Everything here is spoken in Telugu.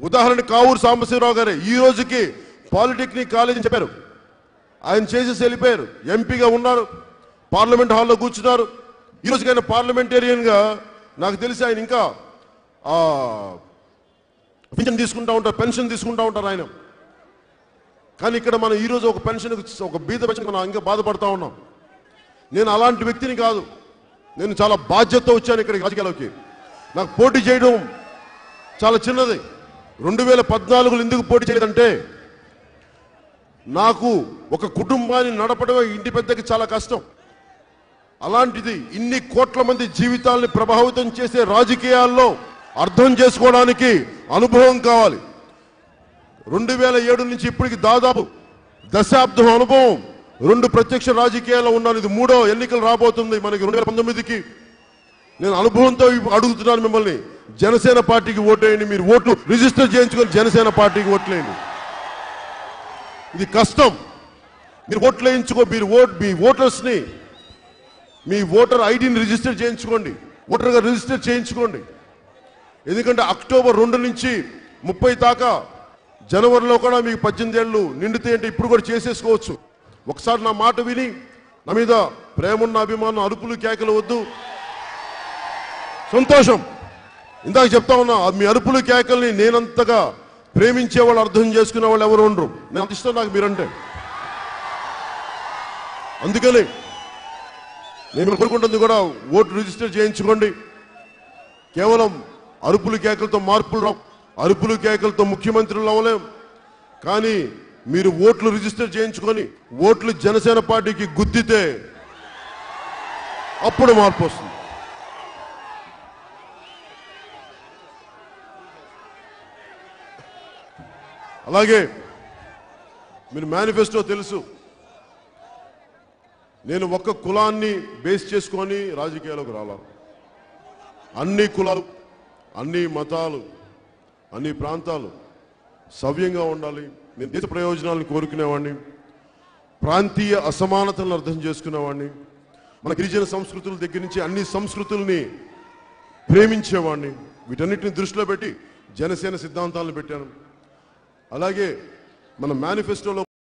ఉదాహరణ కావూరు సాంబశివరావు గారే ఈ రోజుకి పాలిటెక్నిక్ కాలేజ్ అని చెప్పారు. ఆయన చేసేసి వెళ్ళిపోయారు. ఎంపీగా ఉన్నారు. పార్లమెంట్ హాల్లో కూర్చున్నారు. ఈరోజుకి ఆయన పార్లమెంటేరియన్గా నాకు తెలిసి ఆయన ఇంకా పింఛన్ తీసుకుంటా ఉంటారు పెన్షన్ తీసుకుంటా ఉంటారు ఆయన. కానీ ఇక్కడ మనం ఈరోజు ఒక పెన్షన్ ఒక బీద పెన్షన్ మనం ఇంకా బాధపడతా ఉన్నాం. నేను అలాంటి వ్యక్తిని కాదు. నేను చాలా బాధ్యతతో వచ్చాను ఇక్కడికి రాజకీయాల్లోకి. నాకు పోటీ చేయడం చాలా చిన్నది. రెండు వేల పద్నాలుగులో ఎందుకు పోటీ చేయదంటే నాకు ఒక కుటుంబాన్ని నడపడమే ఇంటి పెద్దకి చాలా కష్టం. అలాంటిది ఇన్ని కోట్ల మంది జీవితాల్ని ప్రభావితం చేసే రాజకీయాల్లో అర్థం చేసుకోవడానికి అనుభవం కావాలి. రెండు వేల ఏడు నుంచి ఇప్పటికి దాదాపు దశాబ్దం అనుభవం రెండు ప్రత్యక్ష రాజకీయాల్లో ఉన్నాను ఇది మూడో ఎన్నికలు రాబోతుంది మనకి రెండు వేల పంతొమ్మిదికి. నేను అనుభవంతో అడుగుతున్నాను మిమ్మల్ని. జనసేన పార్టీకి ఓటేయండి మీరు ఓట్లు రిజిస్టర్ చేయించుకొని జనసేన పార్టీకి ఓట్లేయండి. ఇది కష్టం. మీరు ఓట్లు వేయించుకో మీరు ఓట్ మీ ఓటర్స్ని మీ ఓటర్ ఐడిని రిజిస్టర్ చేయించుకోండి. ఓటర్గా రిజిస్టర్ చేయించుకోండి. ఎందుకంటే అక్టోబర్ రెండు నుంచి ముప్పై దాకా జనవరిలో కూడా మీకు పద్దెనిమిది ఏళ్ళు నిండితే అంటే ఇప్పుడు కూడా చేసేసుకోవచ్చు. ఒకసారి నా మాట విని నా మీద ప్రేమున్న అభిమానం అరుపులు కేకలు వద్దు. సంతోషం. ఇందాక చెప్తా ఉన్నా మీ అరుపులు కేకల్ని నేనంతగా ప్రేమించే వాళ్ళు అర్థం చేసుకునే వాళ్ళు ఎవరు ఉండరు. నేను అంత ఇష్టం నాకు మీరంటే. అందుకని నేను కోరుకుంటుంది కూడా ఓటు రిజిస్టర్ చేయించుకోండి. కేవలం అరుపులు కేకలతో మార్పులు రావు. అరుపులు కేకలతో ముఖ్యమంత్రులు అవ్వలేం కానీ మీరు ఓట్లు రిజిస్టర్ చేయించుకొని ఓట్లు జనసేన పార్టీకి గుద్దితే అప్పుడు మార్పు వస్తుంది. అలాగే మీరు మేనిఫెస్టో తెలుసు. నేను ఒక్క కులాన్ని బేస్ చేసుకొని రాజకీయాలకు రాలా. అన్ని కులాలు అన్ని మతాలు అన్ని ప్రాంతాలు సవ్యంగా ఉండాలి. నేను దేశ ప్రయోజనాలను కోరుకునేవాడిని. ప్రాంతీయ అసమానతలను అర్థం చేసుకునేవాడిని. మన గిరిజన సంస్కృతుల దగ్గర నుంచి అన్ని సంస్కృతుల్ని ప్రేమించేవాడిని. వీటన్నిటిని దృష్టిలో పెట్టి జనసేన సిద్ధాంతాలను పెట్టాను. అలాగే మన మేనిఫెస్టోలో